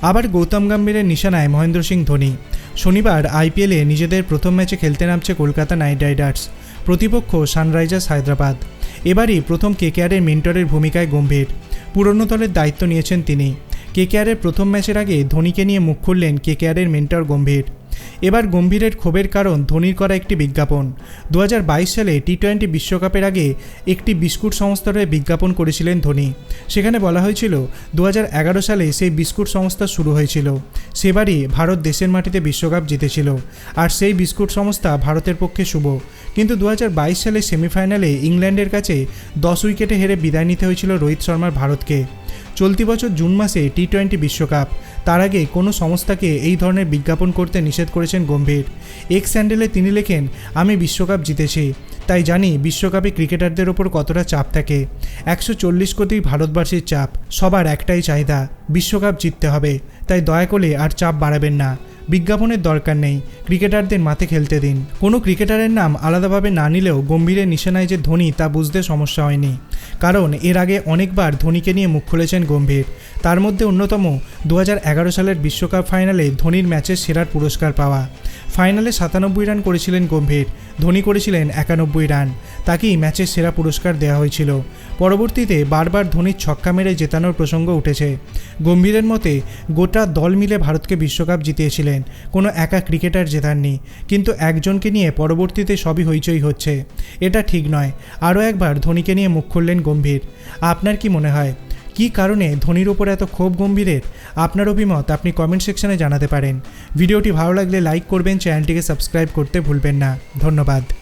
আবার গৌতম গম্ভীরের নিশানায় মহেন্দ্র সিং ধোনি। শনিবার আইপিএলে নিজেদের প্রথম ম্যাচে খেলতে নামছে কলকাতা নাইট রাইডার্স। প্রতিপক্ষ সানরাইজার্স হায়দ্রাবাদ। এবারই প্রথম কেকেআরের মেন্টরের ভূমিকায় গম্ভীর। পুরনো দলের দায়িত্ব নিয়েছেন তিনি। কেকেআরের প্রথম ম্যাচের আগে ধোনিকে নিয়ে মুখ খুললেন কেকেআরের মেন্টর গম্ভীর। এবার গম্ভীরের ক্ষোভের কারণ ধোনির করা একটি বিজ্ঞাপন। দু হাজার বাইশ সালে টি টোয়েন্টি বিশ্বকাপের আগে একটি বিস্কুট সংস্থার হয়ে বিজ্ঞাপন করেছিলেন ধোনি। সেখানে বলা হয়েছিল দু হাজার এগারো সালে সেই বিস্কুট সংস্থা শুরু হয়েছিল। সেবারই ভারত দেশের মাটিতে বিশ্বকাপ জিতেছিল। আর সেই বিস্কুট সংস্থা ভারতের পক্ষে শুভ। কিন্তু দু হাজার বাইশ সালে সেমিফাইনালে ইংল্যান্ডের কাছে দশ উইকেটে হেরে বিদায় নিতে হয়েছিল রোহিত শর্মার ভারতকে। চলতি বছর জুন মাসে টি টোয়েন্টি বিশ্বকাপ। তার আগে কোনো সংস্থাকে এই ধরনের বিজ্ঞাপন করতে নিষেধ করেছেন গম্ভীর। এক্স স্যান্ডেলে তিনি লেখেন, আমি বিশ্বকাপ জিতেছি। তাই জানি বিশ্বকাপে ক্রিকেটারদের ওপর কতটা চাপ থাকে। একশো চল্লিশ কোটি ভারতবাসীর চাপ, সবার একটাই চাহিদা, বিশ্বকাপ জিততে হবে। তাই দয়া করে আর চাপ বাড়াবেন না। বিজ্ঞাপনের দরকার নেই। ক্রিকেটারদের মাঠে খেলতে দিন। কোনো ক্রিকেটারের নাম আলাদাভাবে না নিলেও গম্ভীরের নিশানায় যে ধোনি, তা বুঝতে সমস্যা হয়নি। কারণ এর আগে অনেকবার ধোনিকে নিয়ে মুখ খুলেছেন গম্ভীর। তার মধ্যে অন্যতম দু হাজার এগারো সালের বিশ্বকাপ ফাইনালে ধোনির ম্যাচের সেরার পুরস্কার পাওয়া। ফাইনালে সাতানব্বই রান করেছিলেন গম্ভীর। ধোনি করেছিলেন একানব্বই রান। তাকেই ম্যাচের সেরা পুরস্কার দেওয়া হয়েছিল। পরবর্তীতে বারবার ধোনির ছক্কা মেরে জেতানোর প্রসঙ্গ উঠেছে। গম্ভীরের মতে, গোটা দল মিলে ভারতকে বিশ্বকাপ জিতিয়েছিলেন। কোনো একা ক্রিকেটার জেতাননি। কিন্তু একজনকে নিয়ে পরবর্তীতে সবই হইচই হচ্ছে। এটা ঠিক নয়। আরও একবার ধোনিকে নিয়ে মুখ খুললেন গম্ভীর। আপনার কি মনে হয়? কী কারণে ধোনির ওপর এত ক্ষোভ গম্ভীরের? আপনার অভিমত আপনি কমেন্ট সেকশনে জানাতে পারেন। ভিডিওটি ভালো লাগলে লাইক করবেন চ্যানেলটিকে সাবস্ক্রাইব করতে ভুলবেন না। ধন্যবাদ।